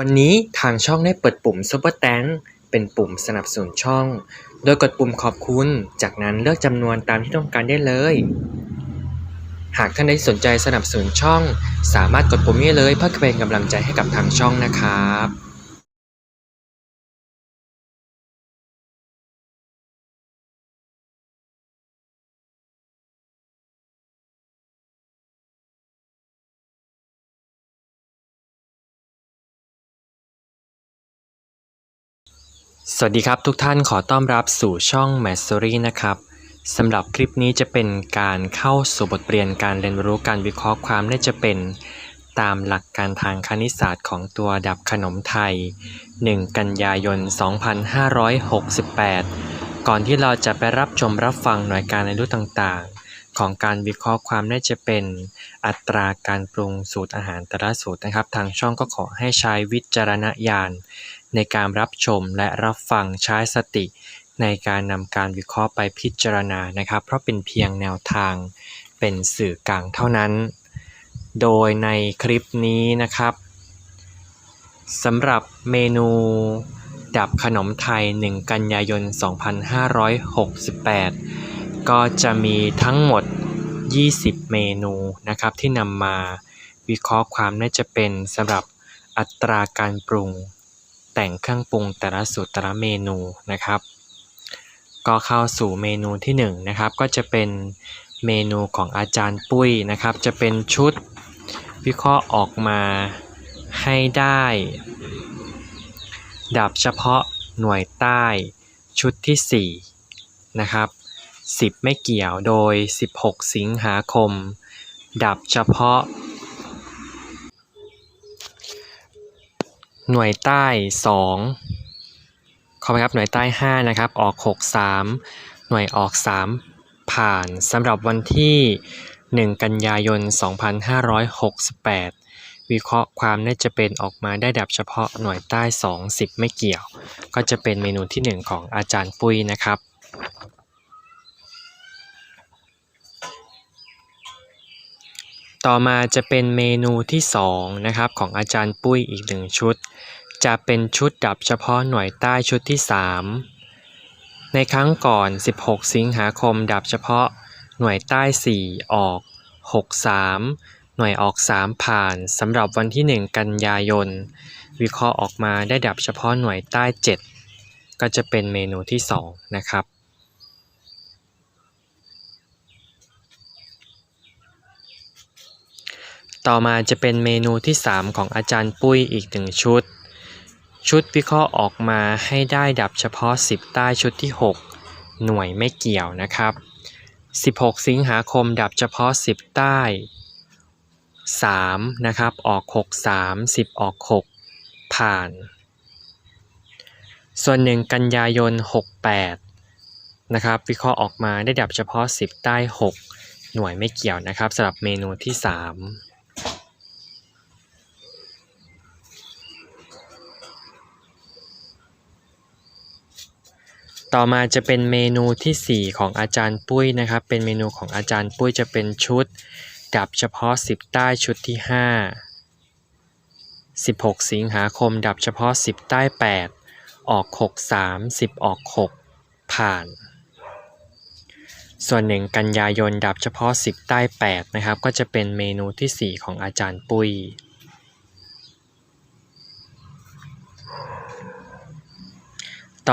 วันนี้ทางช่องได้เปิดปุ่ม Super t a n k เป็นปุ่มสนับสนุนช่อง โดยกดปุ่มขอบคุณ จากนั้นเลือกจำนวนตามที่ต้องการได้เลย หากท่านใดสนใจสนับสนุนช่อง สามารถกดปุ่มนี้เลยเพื่อเป็นกำลังใจให้กับทางช่องนะครับ สวัสดีครับทุกท่านขอต้อนรับสู่ช่อง m a s t e r y นะครับสำหรับคลิปนี้จะเป็นการเข้าสู่บทเรียนการเรียนรู้การวิเคราะห์ความได้จะเป็น ตามหลักการทางคณิตศาสตร์ของตัวดับขนมไทย 1 กันยายน 2568 ก่อนที่เราจะไปรับชมรับฟังหน่วยการเรียนรู้ต่างๆ ของการวิเคราะห์ความได้จะเป็นอัตราการปรุงสูตรอาหารแต่ละสูตรนะครับ ทางช่องก็ขอให้ใช้วิจารณญาณในการรับชมและรับฟังใช้สติ ในการนำการวิเคราะห์ไปพิจารณานะครับ เพราะเป็นเพียงแนวทางเป็นสื่อกลางเท่านั้น โดยในคลิปนี้นะครับสำหรับเมนูดับขนมไทย 1 กันยายน 2568 ก็จะมีทั้งหมด 20 เมนูนะครับที่นำมาวิเคราะห์ความน่าจะเป็นสำหรับอัตราการปรุง แต่งเครื่องปรุงแต่ละสูตรแต่ละเมนูนะครับ ก็เข้าสู่เมนูที่1นงนะครับก็จะเป็นเมนูของอาจารย์ปุ้ยนะครับ จะเป็นชุดวิเคราะห์ออกมาให้ได้ ดับเฉพาะหน่วยใต้ชุดที่ 4 นะครับ 10 ไม่เกี่ยวโดย 16 สิงหาคม ดับเฉพาะ หน่วยใต้ 2 ขอไปครับหน่วยใต้ 5 นะครับ ออก 63 หน่วยออก 3 ผ่านสำหรับวันที่ 1 กันยายน 2568 วิเคราะห์ความน่าจะเป็นออกมาได้ดับเฉพาะหน่วยใต้ 2 10 ไม่เกี่ยว ก็จะเป็นเมนูที่ 1 ของอาจารย์ปุ้ยนะครับ ต่อมาจะเป็นเมนูที่2นะครับของอาจารย์ปุ้ยอีกหนึ่งชุด จะเป็นชุดดับเฉพาะหน่วยใต้ชุดที่ 3 ในครั้งก่อน 16 สิงหาคมดับเฉพาะหน่วยใต้ 4 ออก 63 หน่วยออก 3 ผ่านสำหรับวันที่ 1 กันยายน วิเคราะห์ออกมาได้ดับเฉพาะหน่วยใต้ 7 ก็จะเป็นเมนูที่ 2 นะครับ ต่อมาจะเป็นเมนูที่ 3 ของอาจารย์ปุ้ยอีกหนึ่งชุด ชุดวิเคราะห์ออกมาให้ได้ดับเฉพาะ 10 ใต้ชุดที่ 6 หน่วยไม่เกี่ยวนะครับ 16 สิงหาคมดับเฉพาะ 10 ใต้ 3 นะครับ ออก 6 3 10 ออก 6 ผ่าน ส่วนหนึ่งกันยายน 68 นะครับ วิเคราะห์ออกมาได้ดับเฉพาะ 10 ใต้ 6 หน่วยไม่เกี่ยวนะครับสำหรับเมนูที่ 3 ต่อมาจะเป็นเมนูทีสี่ 4 ของอาจารย์ปุ้ยนะครับ เป็นเมนูของอาจารย์ปุ้ยจะเป็นชุด ดับเฉพาะ 10 ใต้ชุดที่ 5 16 สิงหาคม ดับเฉพาะ 10 ใต้ 8 ออก 6 3 10 ออก 6 ผ่าน ส่วนหนึ่งกันยายน ดับเฉพาะ 10 ใต้ 8 นะครับ ก็จะเป็นเมนูที่ 4 ของอาจารย์ปุ้ย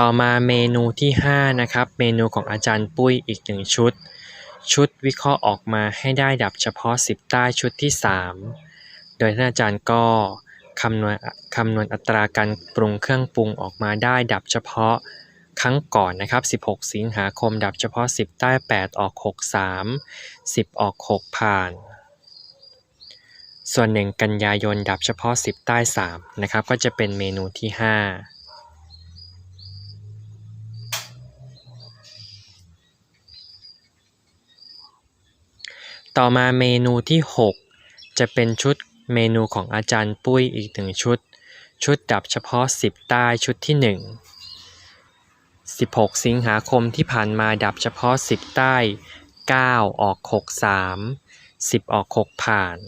ต่อมาเมนูที่ 5 นะครับ เมนูของอาจารย์ปุ้ยอีกหนึ่งชุด ชุดวิเคราะห์ออกมาให้ได้ดับเฉพาะ 10 ใต้ชุดที่ 3 โดยท่านอาจารย์ก็คำนวณคำนวณอัตราการปรุงเครื่องปรุงออกมาได้ดับเฉพาะครั้งก่อนนะครับ 16 สิงหาคม ดับเฉพาะ 10 ใต้ 8 ออก 6 3 10 ออก 6 ผ่าน ส่วนหนึ่งกันยายน ดับเฉพาะ 10 ใต้ 3 นะครับ ก็จะเป็นเมนูที่ 5 ต่อมาเมนูที่ 6 จะเป็นชุดเมนูของอาจารย์ปุ้ยอีกหนึ่งชุด ชุดดับเฉพาะ 10 ใต้ชุดที่ 1 16 สิงหาคมที่ผ่านมาดับเฉพาะ 10 ใต้ 9 ออก 6 3 10 ออก 6 ผ่าน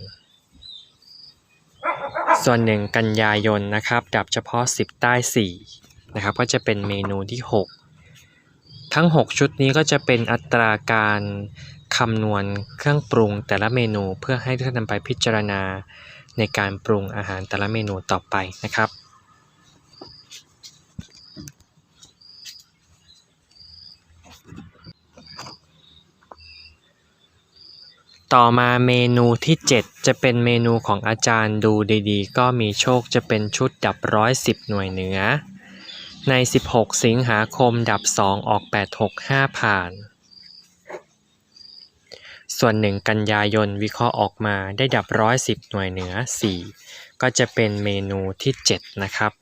ส่วนหนึ่งกันยายนนะครับ ดับเฉพาะ 10 ใต้ 4 นะครับ ก็จะเป็นเมนูที่ 6 ทั้ง 6 ชุดนี้ก็จะเป็นอัตราการ คำนวณเครื่องปรุงแต่ละเมนูเพื่อให้ท่านนำไปพิจารณาในการปรุงอาหารแต่ละเมนูต่อไปนะครับ ต่อมาเมนูที่ 7 จะเป็นเมนูของอาจารย์ดูดีๆ ก็มีโชคจะเป็นชุดดับร้อยสิบหน่วยเหนือ ใน 16 สิงหาคมดับ 2 ออก 8 6 5 ผ่าน ส่วน 1 กันยายนวิเคราะห์ออกมาได้ดับร้อยสิบหน่วยเหนือ 4 ก็จะเป็นเมนูที่ 7 นะครับ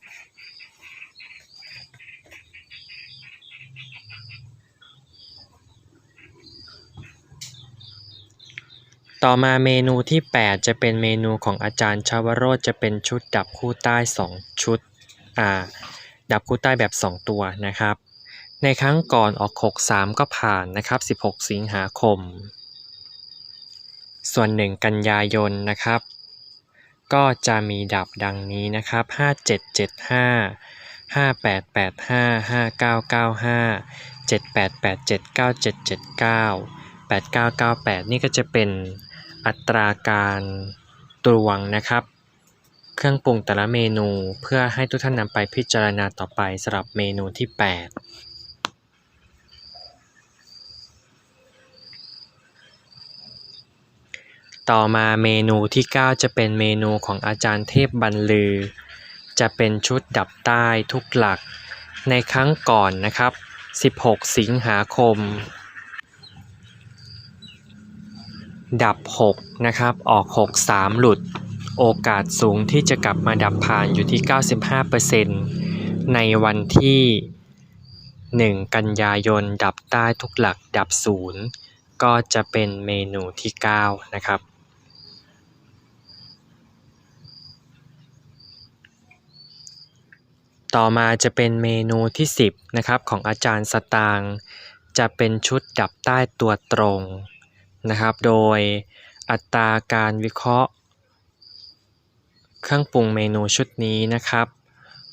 ต่อมาเมนูที่ 8 จะเป็นเมนูของอาจารย์ชาวโรจน์จะเป็นชุดดับคู่ใต้ 2 ชุดอ่าดับคู่ใต้แบบ 2 ตัวนะครับ ในครั้งก่อนออก 63 ก็ผ่านนะครับ 16 สิงหาคม ส่วน 1 กันยายนนะครับ ก็จะมีดับดังนี้นะครับ 5775 5885 5995 7887 9779 8998 นี่ก็จะเป็นอัตราการตรวงนะครับ เครื่องปรุงแต่ละเมนูเพื่อให้ทุกท่านนำไปพิจารณาต่อไปสำหรับเมนูที่ 8 ต่อมาเมนูที่ 9 จะเป็นเมนูของอาจารย์เทพบรรลือ จะเป็นชุดดับใต้ทุกหลัก ในครั้งก่อนนะครับ 16 สิงหาคม ดับ 6 นะครับ ออก 6 3 หลุด โอกาสสูงที่จะกลับมาดับผ่านอยู่ที่ 95%ในวันที่ 1 กันยายน ดับใต้ทุกหลักดับ 0ก็จะเป็นเมนูที่ 9 นะครับ ต่อมาจะเป็นเมนูที่ 10นะครับของอาจารย์สตางจะเป็นชุดดับใต้ตัวตรงนะครับ โดยอัตราการวิเคราะห์ เครื่องปรุงเมนูชุดนี้นะครับ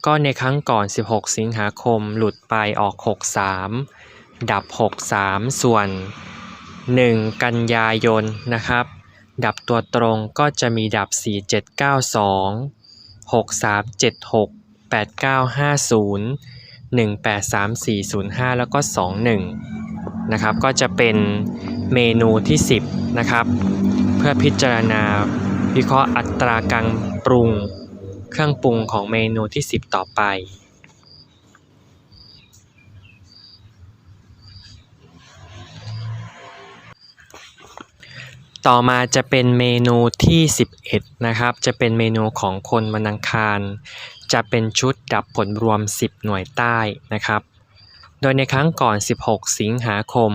ก็ในครั้งก่อน 16 สิงหาคมหลุดไปออก 63 ดับ 63 ส่วน 1 กันยายนนะครับ ดับตัวตรงก็จะมีดับ 4792 6376 8950 183405 แล้วก็ 21 นะครับ ก็จะเป็นเมนูที่ 10 นะครับ เพื่อพิจารณาวิเคราะห์อัตราการปรุงเครื่องปรุงของเมนูที่ 10 ต่อไปต่อมาจะเป็นเมนูที่ 11 นะครับ จะเป็นเมนูของคนวันอังคาร จะเป็นชุดดับผลรวม 10 หน่วยใต้นะครับ โดยในครั้งก่อน 16 สิงหาคม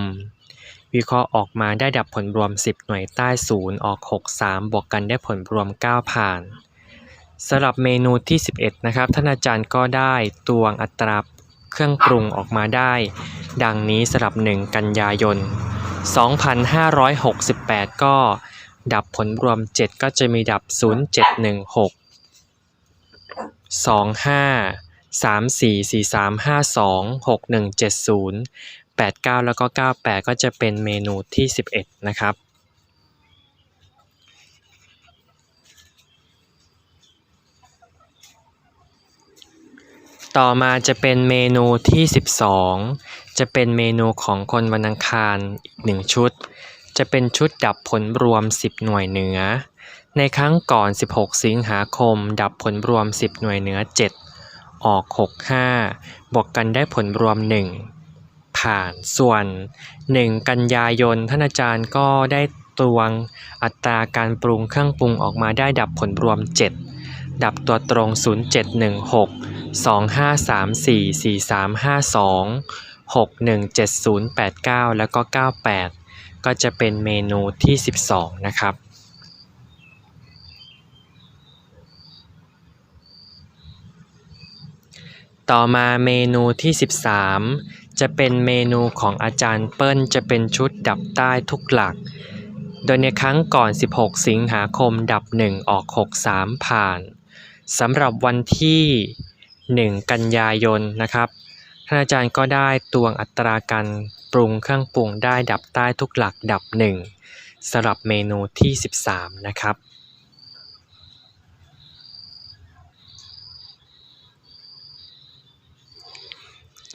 วิเคราะห์ออกมาได้ดับผลรวม 10 หน่วยใต้0ออก 63 บวกกันได้ผลรวม 9 ผ่านสำหรับเมนูที่ 11 นะครับท่านอาจารย์ก็ได้ตวงอัตราเครื่องปรุงออกมาได้ ดังนี้สำหรับ 1 กันยายน 2568 ก็ดับผลรวม 7 ก็จะมีดับ 0716 สองห้าสามสี่สี่สามห้าสองหกหนึ่งเจ็ดศูนย์แปดเก้าแล้วก็เก้าแปดก็จะเป็นเมนูที่สิบเอ็ดนะครับต่อมาจะเป็นเมนูที่ 12 จะเป็นเมนูของคนวันอังคารอีกหนึ่งชุด จะเป็นชุดดับผลรวม 10 หน่วยเหนือ ในครั้งก่อน 16 สิงหาคม ดับผลรวม 10 หน่วยเหนือ 7 ออก 65 บวกกันได้ผลรวม 1 ผ่านส่วน 1 กันยายน ท่านอาจารย์ก็ได้ตวงอัตราการปรุงเครื่องปรุงออกมาได้ดับผลรวม 7 ดับตัวตรง 0716 2534 4352 617089 แล้วก็ 98 ก็จะเป็นเมนูที่ 12 นะครับ ต่อมาเมนูที่ 13 จะเป็นเมนูของอาจารย์เปิ้ลจะเป็นชุดดับใต้ทุกหลัก โดยในครั้งก่อน 16 สิงหาคมดับ 1 ออก 63 ผ่านสำหรับวันที่ 1 กันยายนนะครับท่านอาจารย์ก็ได้ตวงอัตราการปรุงเครื่องปรุงได้ดับใต้ทุกหลักดับ 1สำหรับเมนูที่ 13 นะครับ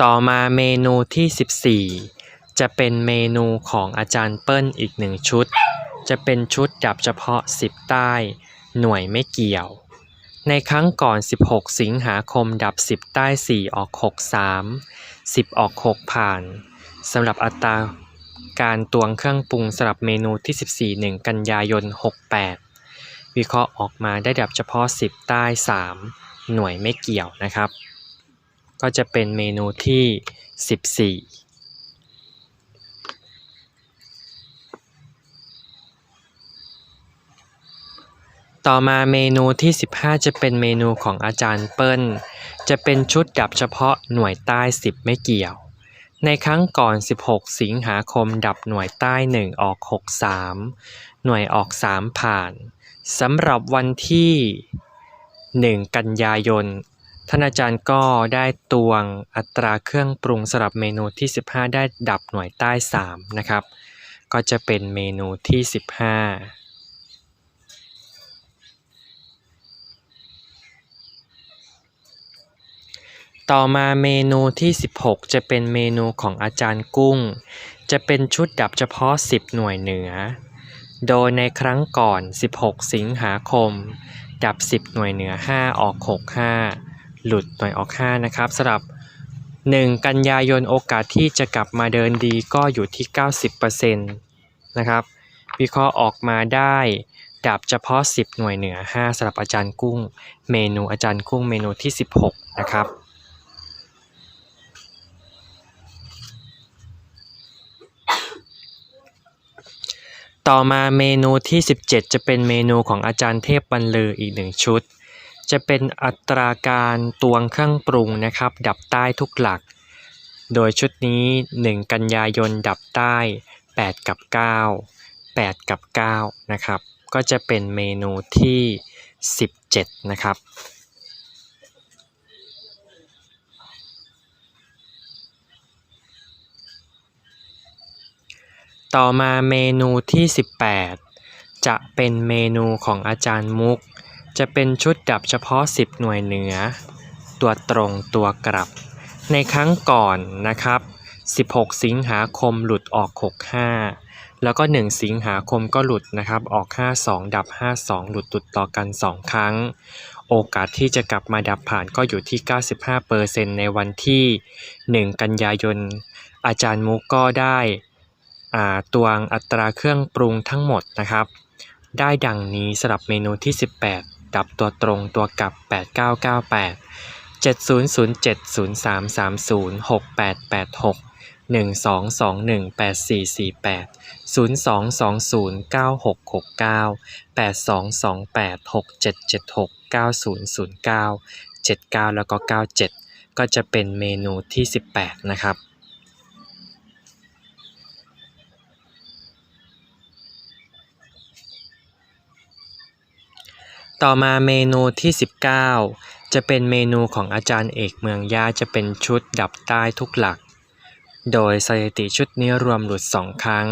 ต่อมาเมนูที่ 14 จะเป็นเมนูของอาจารย์เปิ้ลอีกหนึ่งชุด จะเป็นชุดดับเฉพาะ 10 ใต้ หน่วยไม่เกี่ยว ในครั้งก่อน 16 สิงหาคมดับ 10 ใต้ 4 ออก 6 3 10 ออก 6 ผ่านสำหรับอัตราการตวงเครื่องปรุงสำหรับเมนูที่ 14 1 กันยายน 68 วิเคราะห์ออกมาได้ดับเฉพาะ 10 ใต้ 3 หน่วยไม่เกี่ยวนะครับ ก็จะเป็นเมนูที่ 14ต่อมาเมนูที่ 15 จะเป็นเมนูของอาจารย์เปิ้ล จะเป็นชุดดับเฉพาะหน่วยใต้ 10 ไม่เกี่ยว ในครั้งก่อน 16 สิงหาคมดับหน่วยใต้ 1 ออก 63 หน่วยออก 3 ผ่าน สำหรับวันที่ 1 กันยายน ท่านอาจารย์ก็ได้ตวงอัตราเครื่องปรุงสำหรับเมนูที่ 15 ได้ดับหน่วยใต้ 3 นะครับ ก็จะเป็นเมนูที่ 15ต่อมาเมนูที่ 16 จะเป็นเมนูของอาจารย์กุ้ง จะเป็นชุดดับเฉพาะ 10 หน่วยเหนือ โดยในครั้งก่อน 16 สิงหาคม ดับ 10 หน่วยเหนือ 5 ออก 6 5 หลุดหน่วยออก 5 นะครับสำหรับ 1 กันยายนโอกาสที่จะกลับมาเดินดีก็อยู่ที่ 90%นะครับวิเคราะห์ออกมาได้ดับเฉพาะ 10 หน่วยเหนือ 5สำหรับอาจารย์กุ้ง เมนูอาจารย์กุ้งเมนูที่ 16 นะครับต่อมาเมนูที่ 17 จะเป็นเมนูของอาจารย์เทพบรรลืออีกหนึ่งชุด จะเป็นอัตราการตวงเครื่องปรุงนะครับ ดับใต้ทุกหลัก โดยชุดนี้ 1 กันยายนดับใต้ 8 กับ 9 8 กับ 9 นะครับ ก็จะเป็นเมนูที่ 17 นะครับต่อมาเมนูที่ 18 จะเป็นเมนูของอาจารย์มุก จะเป็นชุดดับเฉพาะ 10 หน่วยเหนือ ตัวตรงตัวกลับ ในครั้งก่อนนะครับ 16 สิงหาคมหลุดออก 65 แล้วก็ 1 สิงหาคมก็หลุดนะครับ ออก 52 ดับ 52 หลุดตุดต่อกัน 2 ครั้ง โอกาสที่จะกลับมาดับผ่านก็อยู่ที่ 95%ในวันที่ 1 กันยายน อาจารย์มุกก็ได้ตวงอัตราเครื่องปรุงทั้งหมดนะครับ ได้ดังนี้สำหรับเมนูที่ 18 ดับตัวตรงตัวกลับ 8998 7007 0330 6886 1221 8448 0220 9669 8228 6776 9009 79 แล้วก็ 97 ก็จะเป็นเมนูที่ 18 นะครับ ต่อมาเมนูที่ 19 จะเป็นเมนูของอาจารย์เอกเมืองย่าจะเป็นชุดดับใต้ทุกหลัก โดยสถิติชุดนี้รวมหลุด 2 ครั้ง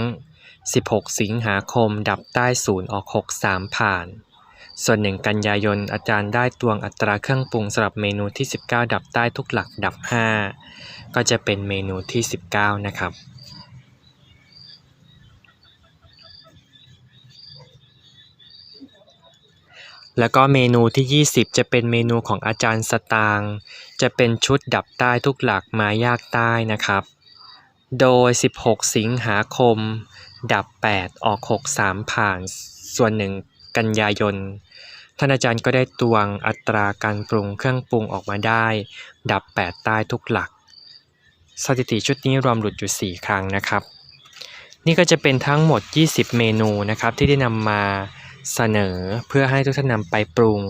16 สิงหาคมดับใต้ศูนย์ออก 63 ผ่าน ส่วน1กันยายนอาจารย์ได้ตวงอัตราเครื่องปรุงสำหรับเมนูที่ 19 ดับใต้ทุกหลักดับ 5 ก็จะเป็นเมนูที่ 19 นะครับ แล้วก็เมนูที่ 20 จะเป็นเมนูของอาจารย์สตางจะเป็นชุดดับใต้ทุกหลักไม้ยากใต้นะครับ โดย 16 สิงหาคม ดับ 8 ออก 63 ผ่านส่วน1กันยายน ท่านอาจารย์ก็ได้ตวงอัตราการปรุงเครื่องปรุงออกมาได้ ดับ 8 ใต้ทุกหลัก สถิติชุดนี้รวมหลุดอยู่ 4 ครั้งนะครับ นี่ก็จะเป็นทั้งหมด 20 เมนูนะครับที่ได้นำมา เสนอเพื่อให้ทุกท่านนำไปปรุง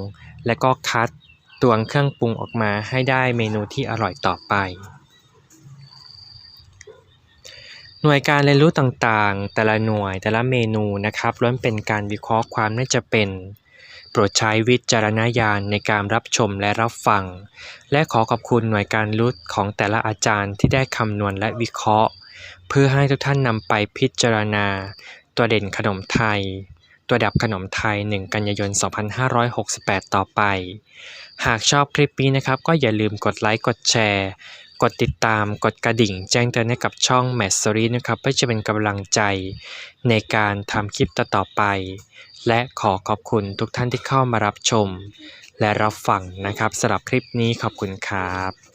และก็คัดตวงเครื่องปรุงออกมาให้ได้เมนูที่อร่อยต่อไป หน่วยการเรียนรู้ต่างๆ แต่ละหน่วยแต่ละเมนูนะครับล้วนเป็นการวิเคราะห์ความน่าจะเป็น โปรดใช้วิจารณญาณในการรับชมและรับฟัง และขอขอบคุณหน่วยการรุดของแต่ละอาจารย์ที่ได้คำนวณและวิเคราะห์ เพื่อให้ทุกท่านนำไปพิจารณา ตัวเด่นขนมไทย ตัวดับขนมไทย 1 กันยายน 2568 ต่อไป หากชอบคลิปนี้นะครับ ก็อย่าลืมกดไลค์ กดแชร์ กดติดตาม กดกระดิ่ง แจ้งเตือนให้กับช่อง m a t s o r y นะครับ เพื่อจะเป็นกำลังใจในการทำคลิปต่อๆไป และขอขอบคุณทุกท่านที่เข้ามารับชม และรับฟังนะครับสำหรับคลิปนี้ขอบคุณครับ